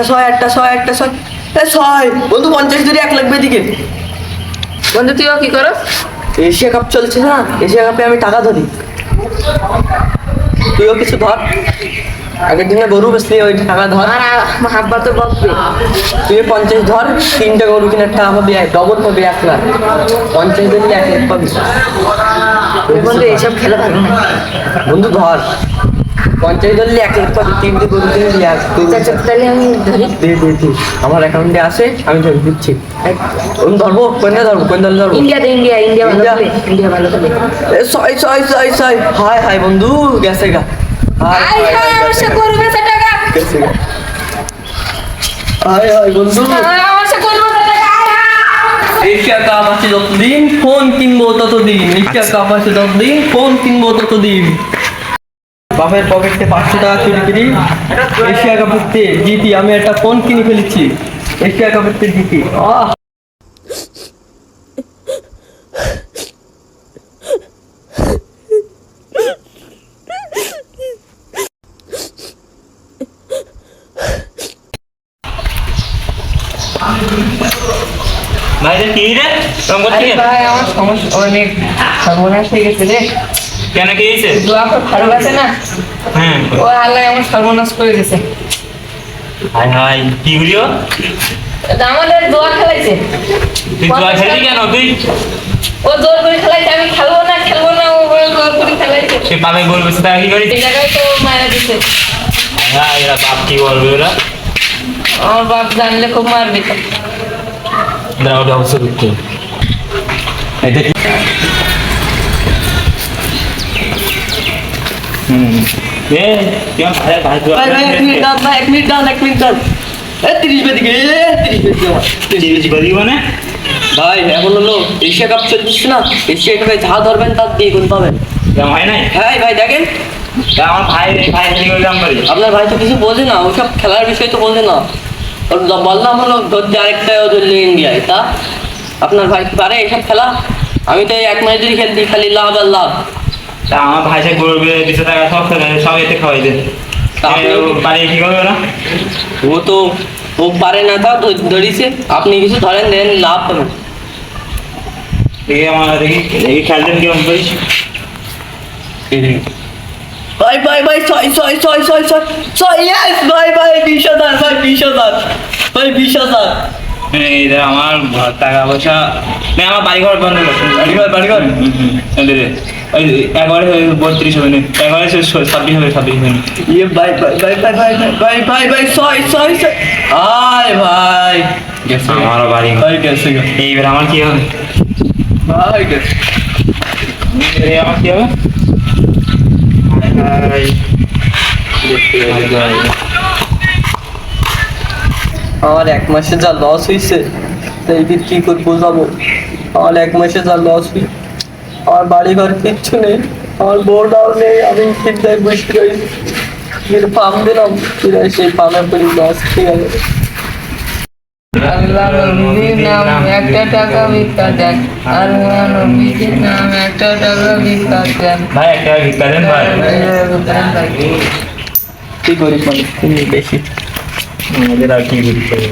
একটা ছয় একটা ছয় একটা ছয়। ছয়। বন্ধু পঞ্চাশ ধরে এক লাগবে এদিকে। বন্ধু তুইও কি করো? এশিয়া কাপ চলছে না? এশিয়া কাপে আমি টাকা ধরি। তুইও কিছু ধর। আগের দিনে গরু বেসলি ওই টাকা ধর। হাব্বা তো বকবে। তুই পঞ্চাশ ধর তিনটা গরু কিনার টাকা পাবি ডবল পাবি এক লাখ। পঞ্চাশ ধরলে এক লাখ পাবি। বন্ধু এইসব খেলা না। বন্ধু ধর। পঞ্চাশ ধরলে এক তিনটে গরু কিনে দিয়ে আস তুই আচ্ছা তাহলে আমি ধরি। দে দে দে। আমার অ্যাকাউন্টে আসে আমি ধরে দিচ্ছি। আমি ধরবো? কোন ধরবো? কোন দল ধরবো? ইন্ডিয়াতে ইন্ডিয়া ইন্ডিয়া ভালো ইন্ডিয়া। ইন্ডিয়া ভালো এ, ছয় ছয় ছয় ছয় হাই হাই বন্ধু গেছে গা। হাই হাই, আমার সে গেছে টাকা গেছে গা। হাই হাই বন্ধু। আমার সে করবে সে টাকা আয়, আয়। এশিয়া কাপ আছে যতদিন ফোন কিনবো ততদিন। এশিয়া কাপ আছে যতদিন ফোন কিনবো ততদিন। বাপের পকেটে পাঁচশো টাকা চুরি করি। এশিয়া কাপের জিতি আমি একটা ফোন কিনে ফেলেছি। এশিয়া কাপের জিতি। ভাই রে কি রে? রং ভাই আমার সমস্যা অনেক সর্বনাশ হয়ে গেছে রে। কেন কি হয়েছে? দোয়া তো খারাপ আছে না? হ্যাঁ। ও আল্লাহ আমার সর্বনাশ করে গেছে হাই হাই কি করিও তা আমাদের দোয়া খেলাইছে। তুই জয় খেলবি কেন? তুই ও জোর করে খেলাইছে আমি খেলব না খেলব না ও জোর করে খেলাইছে। সে পাবে গোল বসে তারা কি করিস? এই জায়গায় তো মারা দিছে হ্যাঁ এরা বাপ কি বলবে ওরা? আমার বাপ জানলে খুব মারবে। তো ওটা অবশ্য করতে এটা কি ভাই এখন হলো এশিয়া কাপ চলছে না এশিয়া কাপে যা ধরবেন তার দিয়ে গুণ পাবেন। হয় নাই? হ্যাঁ ভাই দেখেন। আমার ভাই আপনার ভাই তো কিছু বোঝে না ওইসব খেলার বিষয় তো বোঝে না। ওর বললাম হলো ধরতে আরেকটা ধরলে ইন্ডিয়ায়। তা আপনার ভাই কি পারে এসব খেলা? আমি তো এক ম্যাচ যদি খেলতে খালি লাভ আর লাভ। তা আমার গরু দুশো টাকা সব সব এতে খাওয়াই দে তা আপনিও কি- করবে ওরা? ও তো ও পারে না তা ধরিছে আপনি কিছু ধরেন দেন লাভ পাবেন দেখি আমার দেখি দেখি খেলতেন কেমন করিস ভাই ভাই ভাই ছয় ছয় ছয় ছয় ছয় ছয় ইয়েস ভাই ভাই বিশ হাজার ভাই বিশ হাজার ভাই বিশ এই দেখ আমার টাকা পয়সা। না আমার বাড়ি ঘর বন্ধ হুম। দে, ওই একবারে বত্রিশ হবে না একবারে ছাব্বিশ হবে ছাব্বিশ হবে। ইয়ে ভাই ভাই ভাই ভাই ভাই ভাই ভাই ভাই ছয় ছয় ছয় আয় ভাই গেছে গা। আমারও বাড়ি। ভাই গেছে এইবার আমার কি হবে ভাই গেছে আমার কি হবে। আমার এক মাসে যা লস হয়েছে তো এই কি করে বোঝাবো আমার এক মাসে যা লস হই আমার বাড়ি ঘর কিচ্ছু নেই আমার বউটাও নেই আমি চিন্তায় বসে রয়েছি এর পাম দিলাম ফিরে সেই পামের পরি লস ঠিক আছে। আল্লাহ নবীর নাম একটা টাকা ভিক্ষা দেন আল্লাহ নবীর নাম একটা টাকা ভিক্ষা দেন। ভাই একটা ভিক্ষা দেন ভাই। কি গরিব মানুষ তুমি বেশি। আমাদের আর কি হবে